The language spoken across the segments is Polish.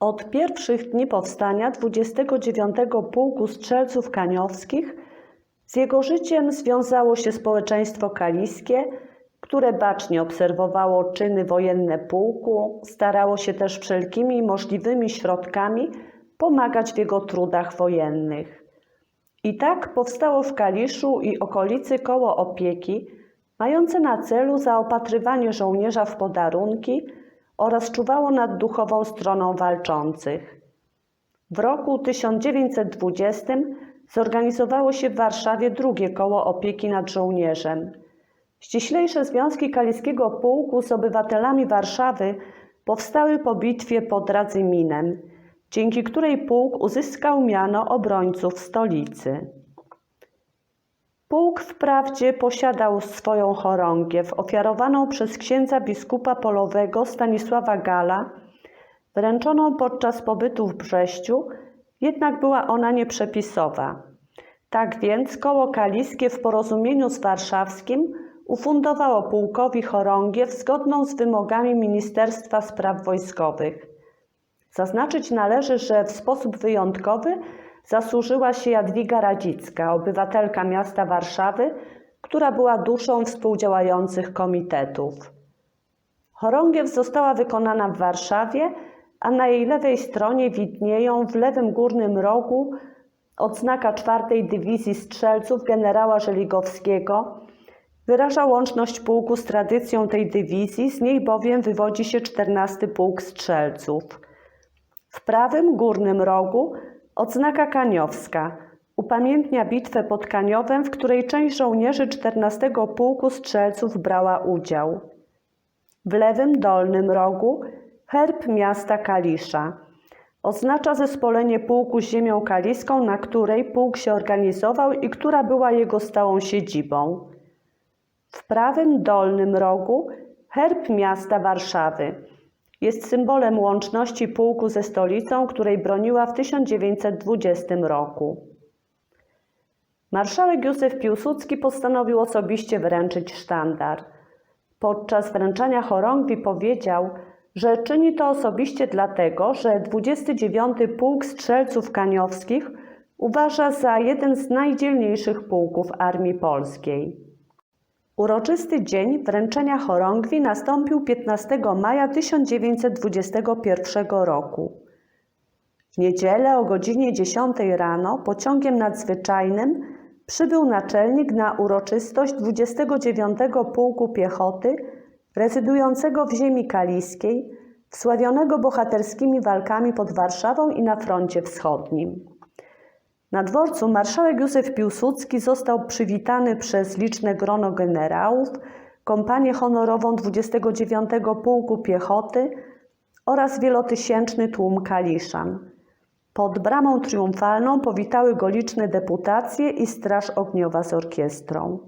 Od pierwszych dni powstania 29 Pułku Strzelców Kaniowskich z jego życiem związało się społeczeństwo kaliskie, które bacznie obserwowało czyny wojenne pułku, starało się też wszelkimi możliwymi środkami pomagać w jego trudach wojennych. I tak powstało w Kaliszu i okolicy koło opieki, mające na celu zaopatrywanie żołnierza w podarunki oraz czuwało nad duchową stroną walczących. W roku 1920 zorganizowało się w Warszawie drugie koło opieki nad żołnierzem. Ściślejsze związki Kaliskiego Pułku z obywatelami Warszawy powstały po bitwie pod Radzyminem, dzięki której pułk uzyskał miano obrońców stolicy. Pułk wprawdzie posiadał swoją chorągiew ofiarowaną przez księdza biskupa polowego Stanisława Gala, wręczoną podczas pobytu w Brześciu, jednak była ona nieprzepisowa. Tak więc koło kaliskie w porozumieniu z warszawskim ufundowało pułkowi chorągiew zgodną z wymogami Ministerstwa Spraw Wojskowych. Zaznaczyć należy, że w sposób wyjątkowy zasłużyła się Jadwiga Radzicka, obywatelka miasta Warszawy, która była duszą współdziałających komitetów. Chorągiew została wykonana w Warszawie, a na jej lewej stronie widnieją w lewym górnym rogu odznaka czwartej Dywizji Strzelców generała Żeligowskiego. Wyraża łączność pułku z tradycją tej dywizji, z niej bowiem wywodzi się 14 Pułk Strzelców. W prawym górnym rogu odznaka kaniowska upamiętnia bitwę pod Kaniowem, w której część żołnierzy 14 Pułku Strzelców brała udział. W lewym dolnym rogu herb miasta Kalisza. Oznacza zespolenie pułku z ziemią kaliską, na której pułk się organizował i która była jego stałą siedzibą. W prawym dolnym rogu herb miasta Warszawy. Jest symbolem łączności pułku ze stolicą, której broniła w 1920 roku. Marszałek Józef Piłsudski postanowił osobiście wręczyć sztandar. Podczas wręczania chorągwi powiedział, że czyni to osobiście dlatego, że 29 Pułk Strzelców Kaniowskich uważa za jeden z najdzielniejszych pułków Armii Polskiej. Uroczysty dzień wręczenia chorągwi nastąpił 15 maja 1921 roku. W niedzielę o godzinie 10 rano pociągiem nadzwyczajnym przybył naczelnik na uroczystość 29 Pułku Piechoty rezydującego w ziemi kaliskiej, wsławionego bohaterskimi walkami pod Warszawą i na froncie wschodnim. Na dworcu marszałek Józef Piłsudski został przywitany przez liczne grono generałów, kompanię honorową 29 Pułku Piechoty oraz wielotysięczny tłum kaliszan. Pod bramą triumfalną powitały go liczne deputacje i straż ogniowa z orkiestrą.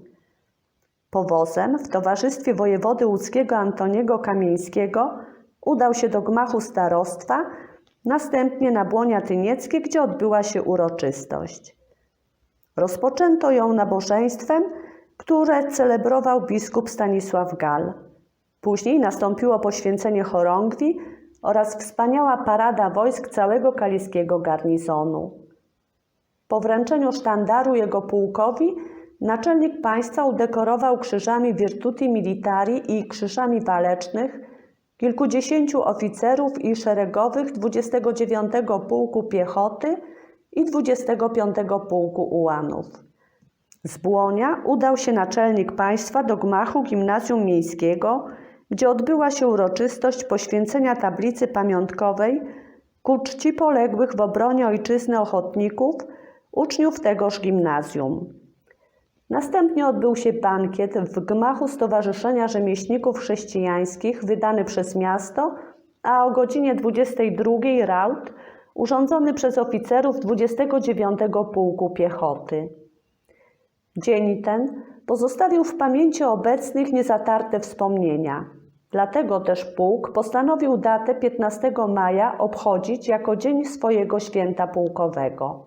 Powozem w towarzystwie wojewody łódzkiego Antoniego Kamieńskiego udał się do gmachu starostwa, następnie na Błonia Tynieckie, gdzie odbyła się uroczystość. Rozpoczęto ją nabożeństwem, które celebrował biskup Stanisław Gal. Później nastąpiło poświęcenie chorągwi oraz wspaniała parada wojsk całego kaliskiego garnizonu. Po wręczeniu sztandaru jego pułkowi naczelnik państwa udekorował krzyżami Virtuti Militari i krzyżami walecznych kilkudziesięciu oficerów i szeregowych 29 Pułku Piechoty i 25 Pułku Ułanów. Z Błonia udał się naczelnik państwa do gmachu Gimnazjum Miejskiego, gdzie odbyła się uroczystość poświęcenia tablicy pamiątkowej ku czci poległych w obronie ojczyzny ochotników, uczniów tegoż gimnazjum. Następnie odbył się bankiet w gmachu Stowarzyszenia Rzemieślników Chrześcijańskich wydany przez miasto, a o godzinie 22 raut urządzony przez oficerów 29 Pułku Piechoty. Dzień ten pozostawił w pamięci obecnych niezatarte wspomnienia. Dlatego też pułk postanowił datę 15 maja obchodzić jako dzień swojego święta pułkowego.